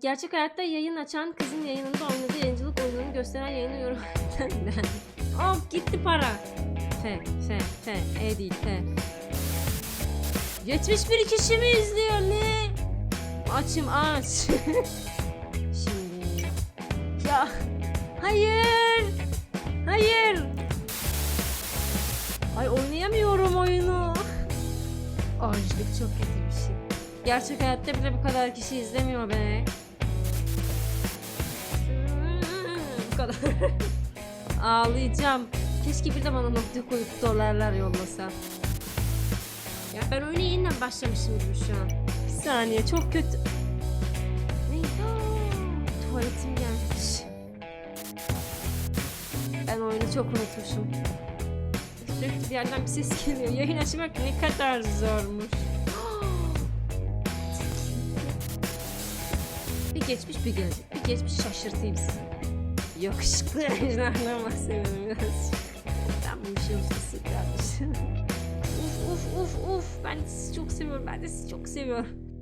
Gerçek hayatta yayın açan kızın yayınında oynadığı yayıncılık oyununu gösteren yayını yorum. Of gitti para. F, F, F, E değil F. 71 kişi mi izliyor ne? Açım aç. Şimdi. Ya. Hayır. Hayır. Ay oynayamıyorum oyunu. Oyunculuk çok kötü bir şey. Gerçek hayatta bile bu kadar kişi izlemiyor be. Kadar. Ağlayacağım. Keşke bir de bana nokta koyup dolarlar yollasa. Ya ben oyuna yeniden başlamışım gibi şu an. Bir saniye çok kötü. Neydi? Tuvaletim gelmiş. Ben oyunu çok unutmuşum. Sürekli bir yerden bir ses geliyor. Yayın açmak ne kadar zormuş. bir geçmiş bir gelecek. Bir geçmiş şaşırtayım sizi. Yakışıklı ejderhadan bahsediyorum birazcık. Ben bu işin ustası kardeşim. uf uf uf uf. Ben de sizi çok seviyorum. Ben de sizi çok seviyorum.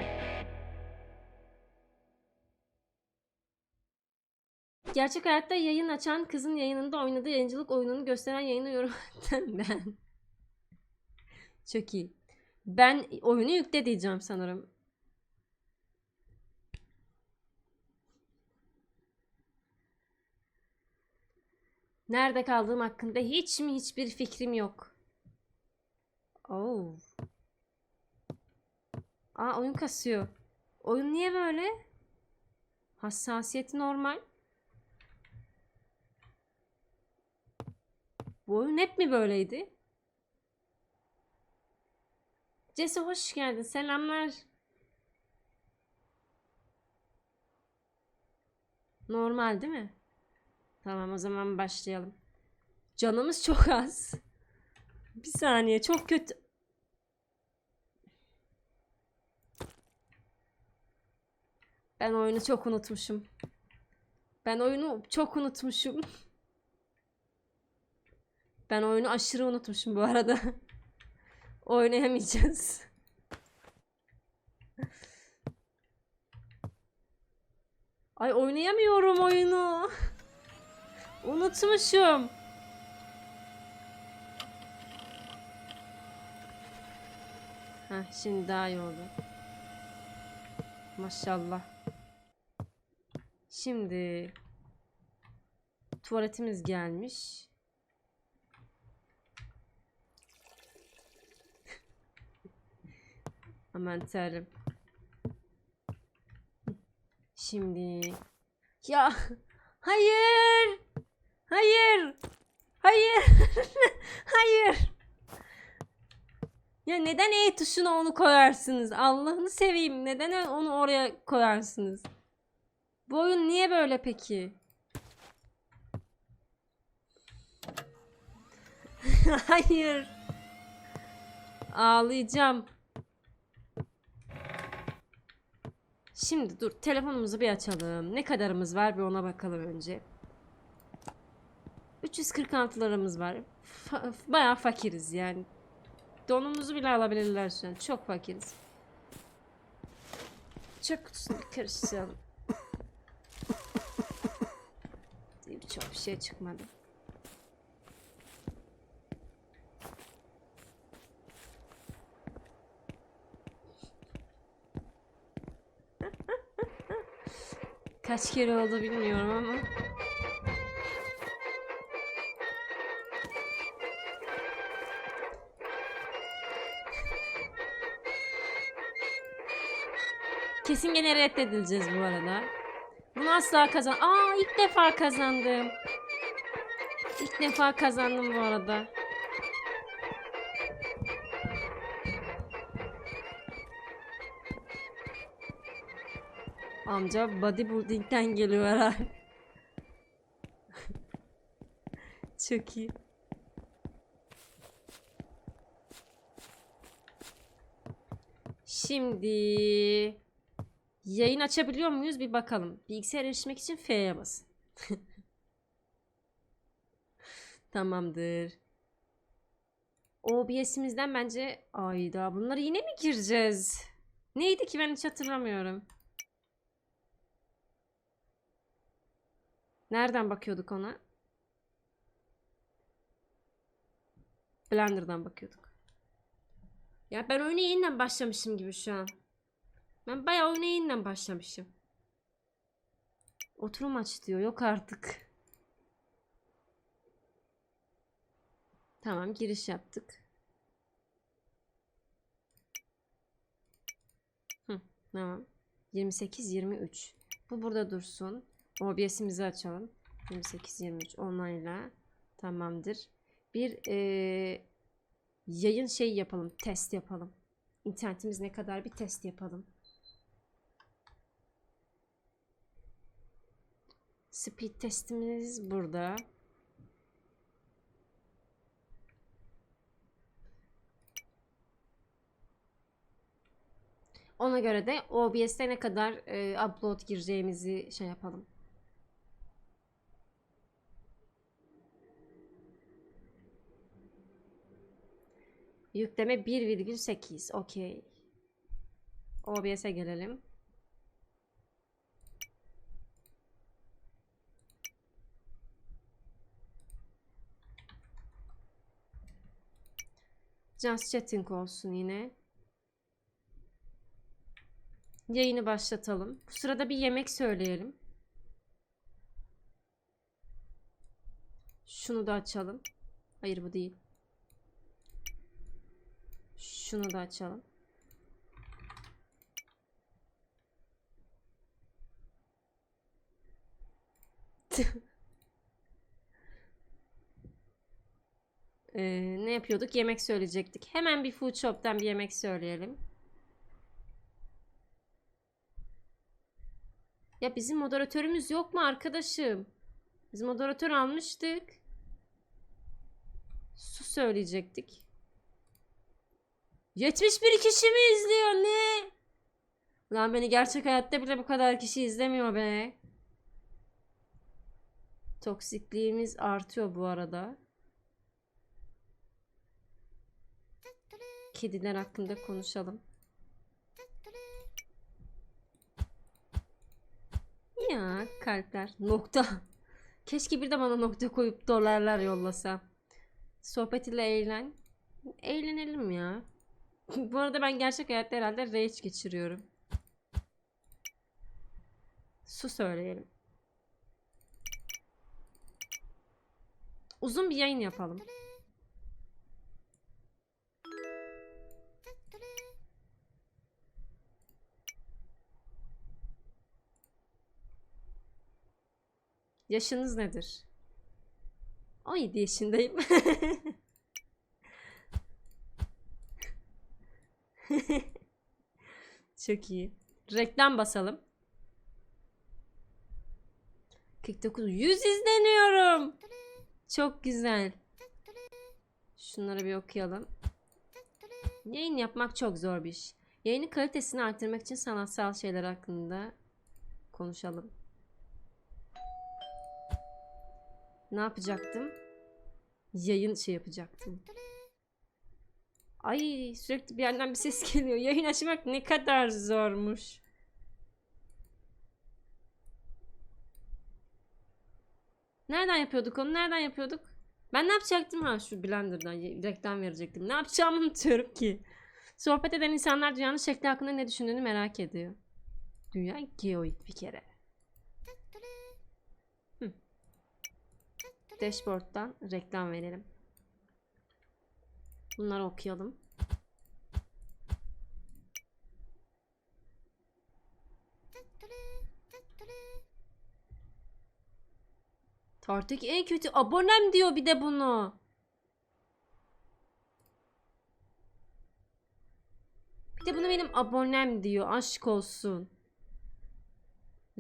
Gerçek hayatta yayın açan kızın yayınında oynadığı yayıncılık oyununu gösteren yayını yorum ben. Çok iyi. Ben oyunu yükle diyeceğim sanırım. Nerede kaldığım hakkında hiç mi hiçbir fikrim yok. Oh. Aa oyun kasıyor. Oyun niye böyle? Hassasiyeti normal. Bu oyun hep mi böyleydi? Cesi hoş geldin. Selamlar. Normal değil mi? Tamam o zaman başlayalım. Canımız çok az. Bir saniye çok kötü. Ben oyunu çok unutmuşum. Ben oyunu çok unutmuşum. Ben oyunu aşırı unutmuşum bu arada. Oynayamayacağız. Ay oynayamıyorum oyunu. Unutmuşum. Heh, şimdi daha iyi oldu. Maşallah. Şimdi tuvaletimiz gelmiş. Aman tanrım. Şimdi ya hayır. Hayır. Hayır. hayır. Ya neden E tuşuna onu koyarsınız? Allah'ını seveyim. Neden onu oraya koyarsınız? Bu oyun niye böyle peki? Hayır. Ağlayacağım. Şimdi dur telefonumuzu bir açalım. Ne kadarımız var bir ona bakalım önce. 346'larımız var. Fa- bayağı fakiriz yani. Donumuzu bile alabilirler şu an. Çok fakiriz. Çok kutusunu karıştıralım. Çok bir şey çıkmadı. Kaç kere oldu bilmiyorum ama. Kesin gene reddedileceğiz bu arada. Bunu asla kazan... Aa ilk defa kazandım. İlk defa kazandım bu arada. Amca bodybuilding'den geliyor herhalde. Çok iyi. Şimdi yayın açabiliyor muyuz bir bakalım. Bilgisayar erişmek için F'ye basın. Tamamdır. OBS'imizden bence ayda bunları yine mi gireceğiz? Neydi ki ben hiç hatırlamıyorum. Nereden bakıyorduk ona? Blender'dan bakıyorduk. Ya ben oyuna yeniden başlamışım gibi şu an. Ben bayağı oyuna yeniden başlamışım. Oturum aç diyor. Yok artık. Tamam giriş yaptık. Hı, tamam. 28 23. Bu burada dursun. OBS'imizi açalım. 28 23 online'la. Tamamdır. Bir eee, yayın şey yapalım. Test yapalım. İnternetimiz ne kadar bir test yapalım. Speed testimiz burada. Ona göre de OBS'te ne kadar e, upload gireceğimizi şey yapalım. Yükleme 1,8. Okey. OBS'e gelelim. Just chatting olsun yine. Yayını başlatalım. Bu sırada bir yemek söyleyelim. Şunu da açalım. Hayır bu değil. Şunu da açalım. Ee, ne yapıyorduk? Yemek söyleyecektik. Hemen bir food shop'tan bir yemek söyleyelim. Ya bizim moderatörümüz yok mu arkadaşım? Biz moderatör almıştık. Su söyleyecektik. 71 kişi mi izliyor ne? Lan beni gerçek hayatta bile bu kadar kişi izlemiyor be. Toksikliğimiz artıyor bu arada. Kediler hakkında konuşalım. Ya kalpler. Nokta. Keşke bir de bana nokta koyup dolarlar yollasa. Sohbet ile eğlen. Eğlenelim ya. Bu arada ben gerçek hayatta herhalde rage geçiriyorum. Su söyleyelim. Uzun bir yayın yapalım. Yaşınız nedir? 17 yaşındayım. Çok iyi. Reklam basalım. 49 100 izleniyorum. Çok güzel. Şunları bir okuyalım. Yayın yapmak çok zor bir iş. Yayının kalitesini arttırmak için sanatsal şeyler hakkında konuşalım. Ne yapacaktım? Yayın şey yapacaktım. Ay sürekli bir yerden bir ses geliyor. Yayın açmak ne kadar zormuş. Nereden yapıyorduk onu? Nereden yapıyorduk? Ben ne yapacaktım ha şu Blender'dan reklam verecektim. Ne yapacağımı unutuyorum ki. Sohbet eden insanlar dünyanın şekli hakkında ne düşündüğünü merak ediyor. Dünya geoid bir kere. Hı. Dashboard'dan reklam verelim. Bunları okuyalım. Tartık en kötü abonem diyor bir de bunu. Bir de bunu benim abonem diyor. Aşk olsun.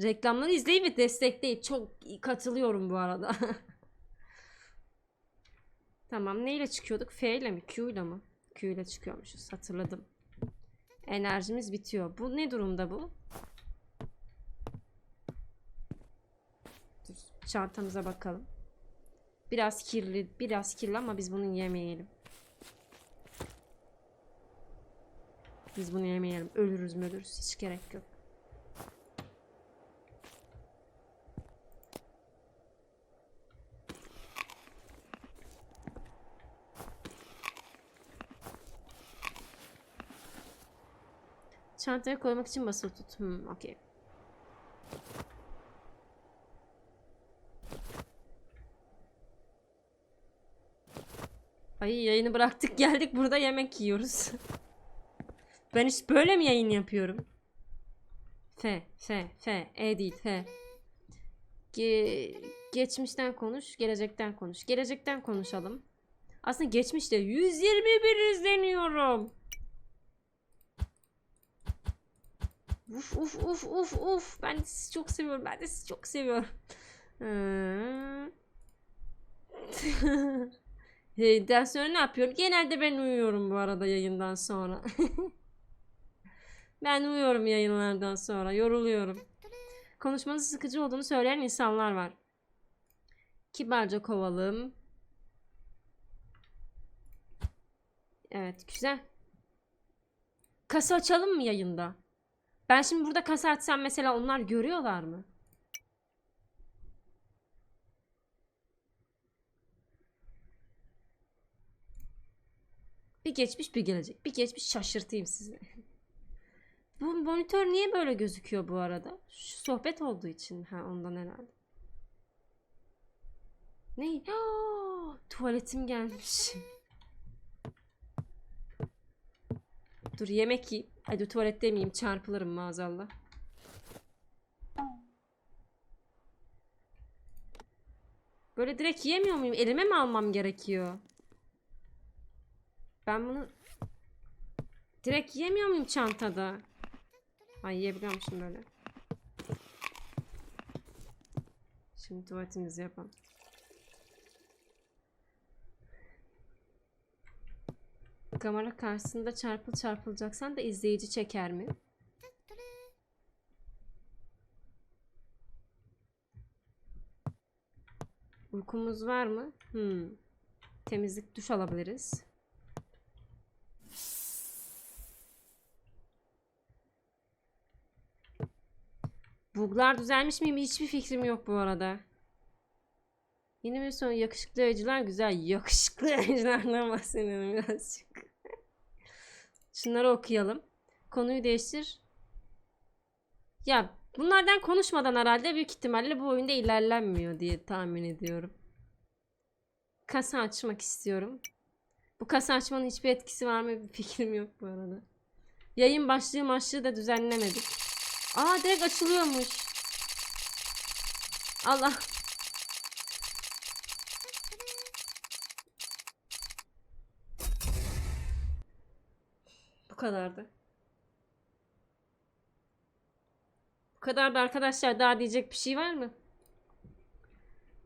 Reklamları izleyin ve destekleyin. Çok katılıyorum bu arada. Tamam neyle çıkıyorduk? F ile mi? Q ile mi? Q ile çıkıyormuşuz. Hatırladım. Enerjimiz bitiyor. Bu ne durumda bu? Dur, çantamıza bakalım. Biraz kirli, biraz kirli ama biz bunu yemeyelim. Biz bunu yemeyelim. Ölürüz mü ölürüz. Hiç gerek yok. Çantaya koymak için basılı tut. Hmm, okey. Ay yayını bıraktık geldik burada yemek yiyoruz. ben hiç böyle mi yayın yapıyorum? F, F, F, E değil F. Ge- geçmişten konuş, gelecekten konuş. Gelecekten konuşalım. Aslında geçmişte 121 izleniyorum. Uf uf uf uf uf. Ben sizi çok seviyorum. Ben de sizi çok seviyorum. Yayından sonra ne yapıyorum? Genelde ben uyuyorum bu arada yayından sonra. ben uyuyorum yayınlardan sonra. Yoruluyorum. Konuşmanın sıkıcı olduğunu söyleyen insanlar var. Kibarca kovalım. Evet güzel. Kasa açalım mı yayında? Ben şimdi burada kasa açsam mesela onlar görüyorlar mı? Bir geçmiş bir gelecek. Bir geçmiş şaşırtayım sizi. Bu monitör niye böyle gözüküyor bu arada? Şu sohbet olduğu için. Ha ondan herhalde. Ne? Tuvaletim gelmiş. Dur yemek yiyeyim. Hadi tuvalette miyim? Çarpılırım maazallah. Böyle direkt yiyemiyor muyum? Elime mi almam gerekiyor? Ben bunu direkt yiyemiyor muyum çantada? Ay yiyebiliyormuşum böyle. Şimdi tuvaletimizi yapalım. Kamera karşısında çarpıl çarpılacaksan da izleyici çeker mi? Uykumuz var mı? Hmm. Temizlik duş alabiliriz. Buglar düzelmiş miyim? Hiçbir fikrim yok bu arada. Yeni bir son yakışıklı oyuncular güzel. Yakışıklı oyunculardan bahsedelim birazcık. Şunları okuyalım. Konuyu değiştir. Ya bunlardan konuşmadan herhalde büyük ihtimalle bu oyunda ilerlenmiyor diye tahmin ediyorum. Kasa açmak istiyorum. Bu kasa açmanın hiçbir etkisi var mı bir fikrim yok bu arada. Yayın başlığı başlığı da düzenlemedik. Aa direkt açılıyormuş. Allah. Kadardı. Bu kadardı arkadaşlar. Daha diyecek bir şey var mı?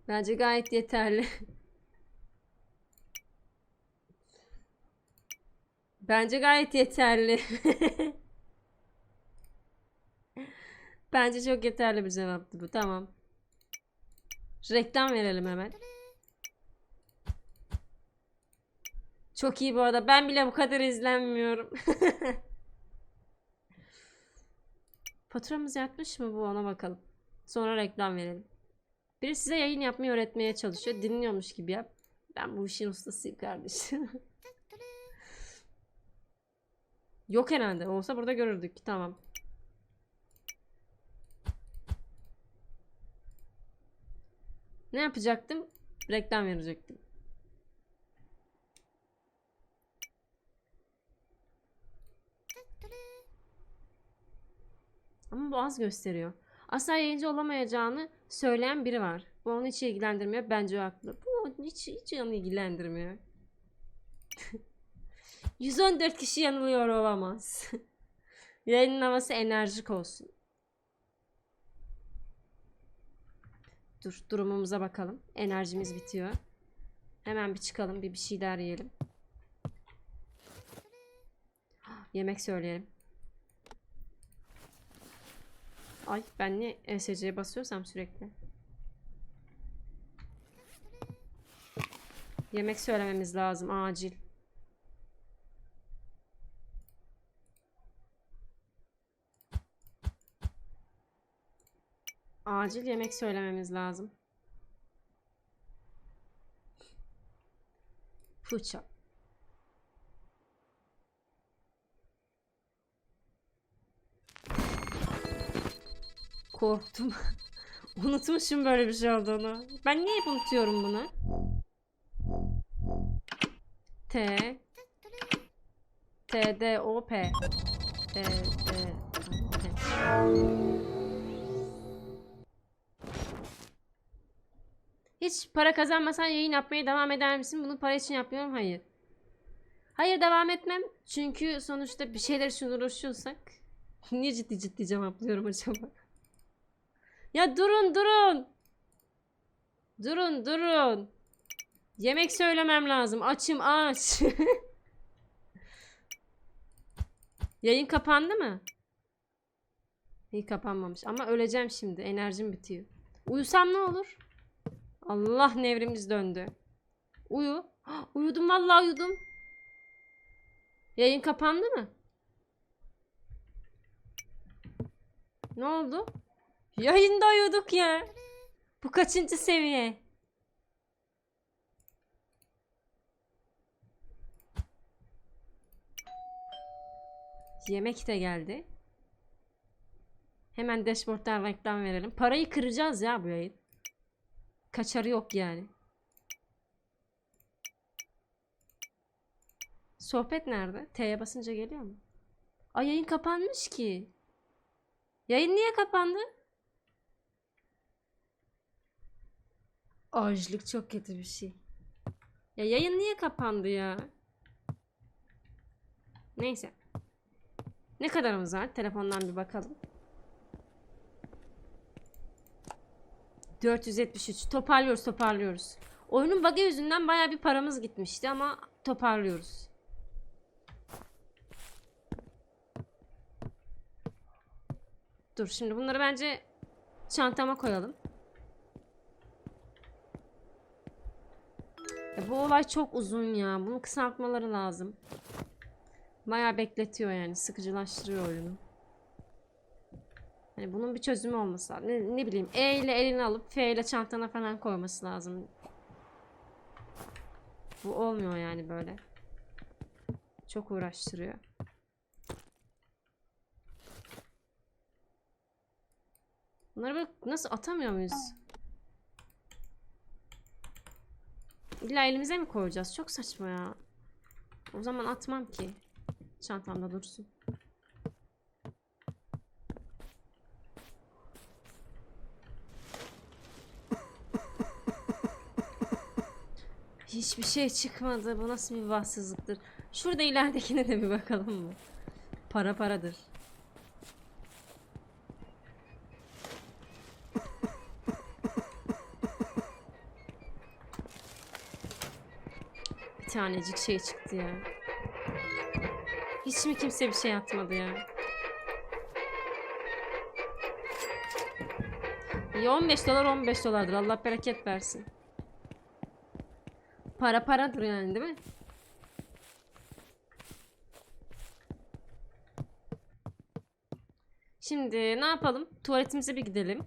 Bence gayet yeterli. Bence gayet yeterli. Bence çok yeterli bir cevaptı bu. Tamam. Reklam verelim hemen. Çok iyi bu arada. Ben bile bu kadar izlenmiyorum. Faturamız yatmış mı bu ona bakalım. Sonra reklam verelim. Biri size yayın yapmayı öğretmeye çalışıyor. Dinliyormuş gibi yap. Ben bu işin ustasıyım kardeşim. Yok herhalde. Olsa burada görürdük. Tamam. Ne yapacaktım? Reklam verecektim. Ama bu az gösteriyor. Asla yayıncı olamayacağını söyleyen biri var. Bu onu hiç ilgilendirmiyor. Bence o haklı. Bu hiç, hiç onu ilgilendirmiyor. 114 kişi yanılıyor olamaz. Yayının havası enerjik olsun. Dur durumumuza bakalım. Enerjimiz bitiyor. Hemen bir çıkalım. Bir bir şeyler yiyelim. Yemek söyleyelim. Ay ben niye ESC'ye basıyorsam sürekli. Yemek söylememiz lazım acil. Acil yemek söylememiz lazım. Fıça. Korktum. Unutmuşum böyle bir şey olduğunu. Ben niye hep unutuyorum bunu? T T D O P T D O P Hiç para kazanmasan yayın yapmaya devam eder misin? Bunu para için yapıyorum. Hayır. Hayır devam etmem. Çünkü sonuçta bir şeyler için uğraşıyorsak niye ciddi ciddi cevaplıyorum acaba? Ya durun durun. Durun durun. Yemek söylemem lazım. Açım aç. Yayın kapandı mı? İyi kapanmamış ama öleceğim şimdi. Enerjim bitiyor. Uyusam ne olur? Allah nevrimiz döndü. Uyu. Uyudum vallahi uyudum. Yayın kapandı mı? Ne oldu? Yayında uyuduk ya. Bu kaçıncı seviye? Yemek de geldi. Hemen dashboard'dan reklam verelim. Parayı kıracağız ya bu yayın. Kaçarı yok yani. Sohbet nerede? T'ye basınca geliyor mu? Ay yayın kapanmış ki. Yayın niye kapandı? Açlık çok kötü bir şey. Ya yayın niye kapandı ya? Neyse. Ne kadarımız var? Telefondan bir bakalım. 473. Toparlıyoruz, toparlıyoruz. Oyunun bug'ı yüzünden baya bir paramız gitmişti ama toparlıyoruz. Dur şimdi bunları bence çantama koyalım. Ya bu olay çok uzun ya. Bunu kısaltmaları lazım. Bayağı bekletiyor yani. Sıkıcılaştırıyor oyunu. Hani bunun bir çözümü olması lazım. Ne, ne bileyim E ile elini alıp F ile çantana falan koyması lazım. Bu olmuyor yani böyle. Çok uğraştırıyor. Bunları böyle nasıl atamıyor muyuz? İlla elimize mi koyacağız? Çok saçma ya. O zaman atmam ki. Çantamda dursun. Hiçbir şey çıkmadı. Bu nasıl bir bahtsızlıktır. Şurada ileridekine de bir bakalım mı? Para paradır. Tanecik şey çıktı ya. Hiç mi kimse bir şey atmadı ya? İyi 15 dolar 15 dolardır. Allah bereket versin. Para paradır yani değil mi? Şimdi ne yapalım? Tuvaletimize bir gidelim.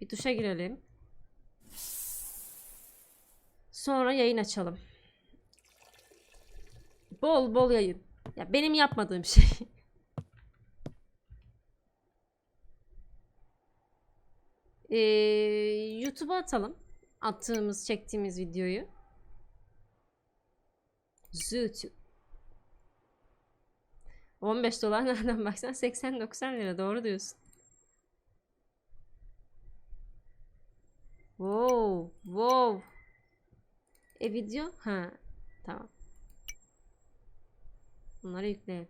Bir duşa girelim. Sonra yayın açalım. Bol bol yayın. Ya benim yapmadığım şey. Ee, YouTube'a atalım. Attığımız, çektiğimiz videoyu. YouTube. 15 dolar nereden baksan 80-90 lira doğru diyorsun. Wow, wow. E video? Ha, tamam. Bunları yükleyelim.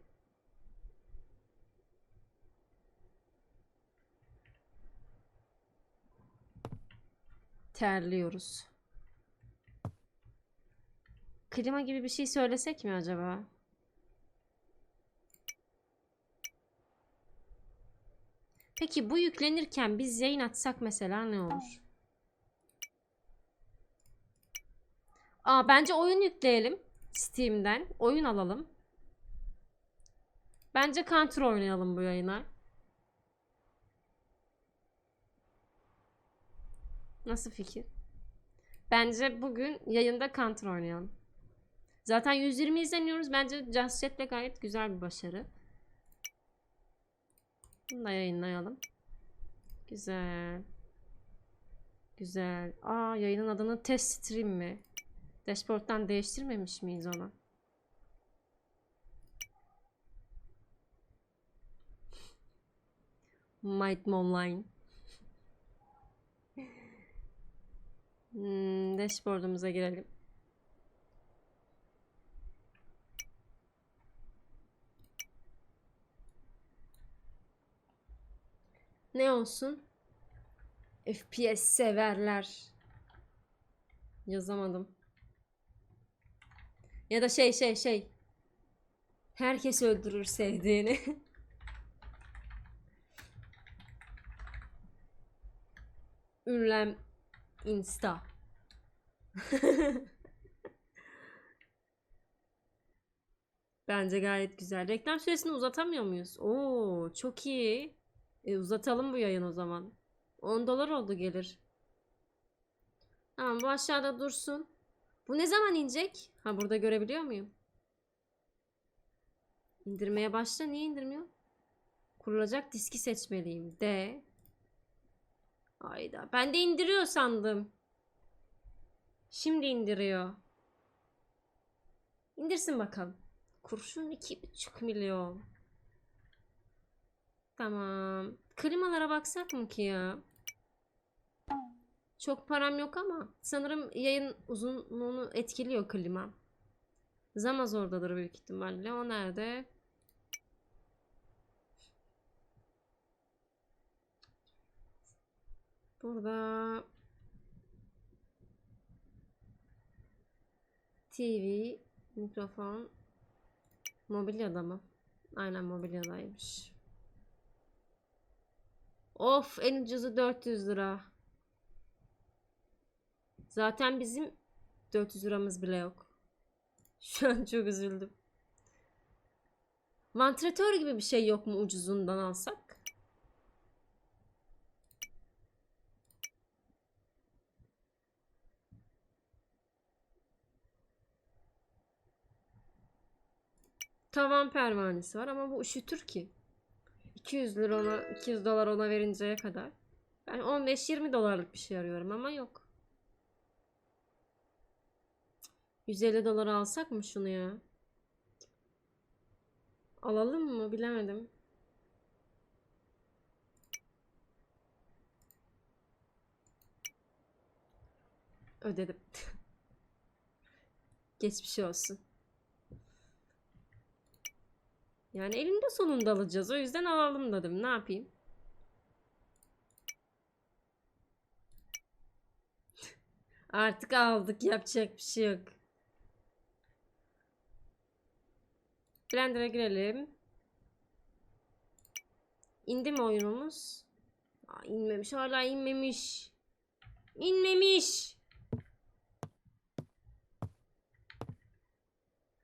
Terliyoruz. Klima gibi bir şey söylesek mi acaba? Peki bu yüklenirken biz yayın açsak mesela ne olur? Aa bence oyun yükleyelim Steam'den. Oyun alalım. Bence Counter oynayalım bu yayına. Nasıl fikir? Bence bugün yayında Counter oynayalım. Zaten 120 izleniyoruz. Bence Just Chat'le gayet güzel bir başarı. Bunu da yayınlayalım. Güzel. Güzel. Aa yayının adını test stream mi? Dashboard'dan değiştirmemiş miyiz onu? Might Online. Hmm, dashboard'umuza girelim. Ne olsun? FPS severler. Yazamadım. Ya da şey şey şey. Herkes öldürür sevdiğini. Ünlem Insta. Bence gayet güzel. Reklam süresini uzatamıyor muyuz? Oo, çok iyi. E, uzatalım bu yayın o zaman. 10 dolar oldu gelir. Tamam bu aşağıda dursun. Bu ne zaman inecek? Ha burada görebiliyor muyum? İndirmeye başla. Niye indirmiyor? Kurulacak diski seçmeliyim. D. Hayda. Ben de indiriyor sandım. Şimdi indiriyor. İndirsin bakalım. Kurşun 2,5 milyon. Tamam. Klimalara baksak mı ki ya? Çok param yok ama sanırım yayın uzunluğunu etkiliyor klima. Zamaz oradadır büyük ihtimalle. O nerede? Burada TV, mikrofon, mobilyada mı? Aynen mobilyadaymış. Of en ucuzu 400 lira. Zaten bizim 400 liramız bile yok. Şu an çok üzüldüm. Vantilatör gibi bir şey yok mu ucuzundan alsak? Tavan pervanesi var ama bu üşütür ki. 200 lira ona 200 dolar ona verinceye kadar. Ben 15-20 dolarlık bir şey arıyorum ama yok. 150 dolar alsak mı şunu ya? Alalım mı bilemedim. Ödedim. Geçmiş olsun. Yani elinde sonunda alacağız. O yüzden alalım dedim. Ne yapayım? Artık aldık. Yapacak bir şey yok. Blender'a girelim. İndi mi oyunumuz? Aa, inmemiş. Hala inmemiş. İnmemiş.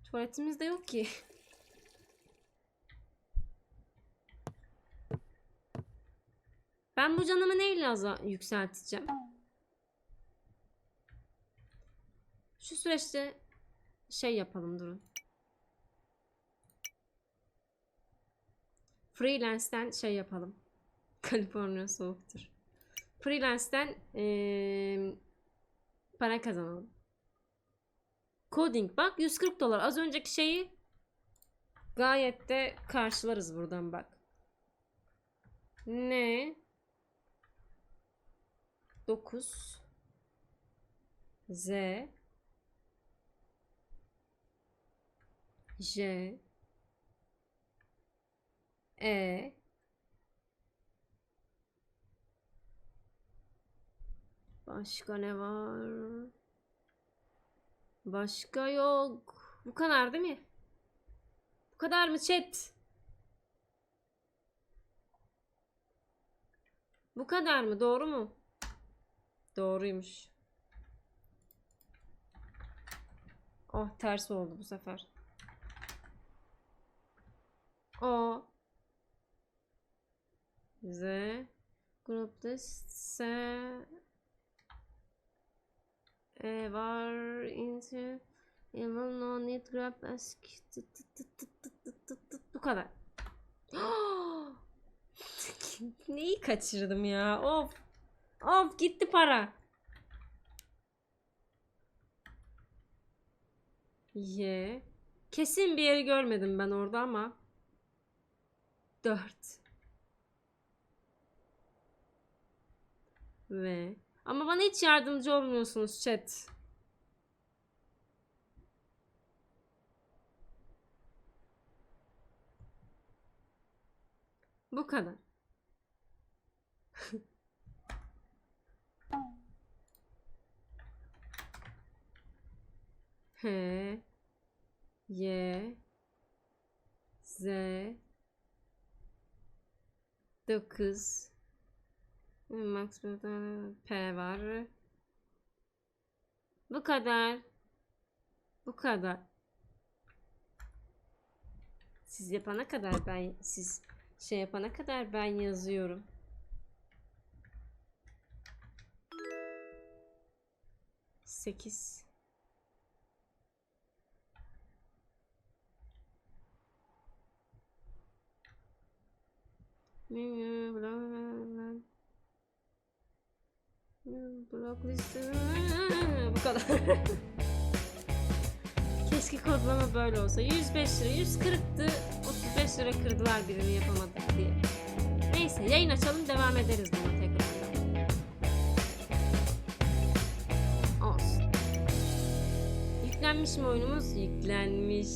Tuvaletimiz de yok ki. Ben bu canımı neyle yükselteceğim? Şu süreçte şey yapalım durun. Freelance'den şey yapalım. Kaliforniya soğuktur. Freelance'den eee, para kazanalım. Coding bak 140 dolar. Az önceki şeyi gayet de karşılarız buradan bak. Ne? 9 Z J E Başka ne var? Başka yok. Bu kadar değil mi? Bu kadar mı chat? Bu kadar mı? Doğru mu? Doğruymuş. Oh ters oldu bu sefer. O Z grupta S E var into Yaman no need grab ask bu kadar. Neyi kaçırdım ya? Of. Of gitti para. Ye. Kesin bir yeri görmedim ben orada ama. Dört. Ve ama bana hiç yardımcı olmuyorsunuz chat. Bu kadar. H Y Z 9 Max burada P var. Bu kadar. Bu kadar. Siz yapana kadar ben siz şey yapana kadar ben yazıyorum. Sekiz. Listi. Bu kadar. Keşke kodlama böyle olsa. 105 lira, 140'tı. 35 lira kırdılar birini yapamadık diye. Neyse yayın açalım devam ederiz buna tekrardan. Olsun. Yüklenmiş mi oyunumuz? Yüklenmiş.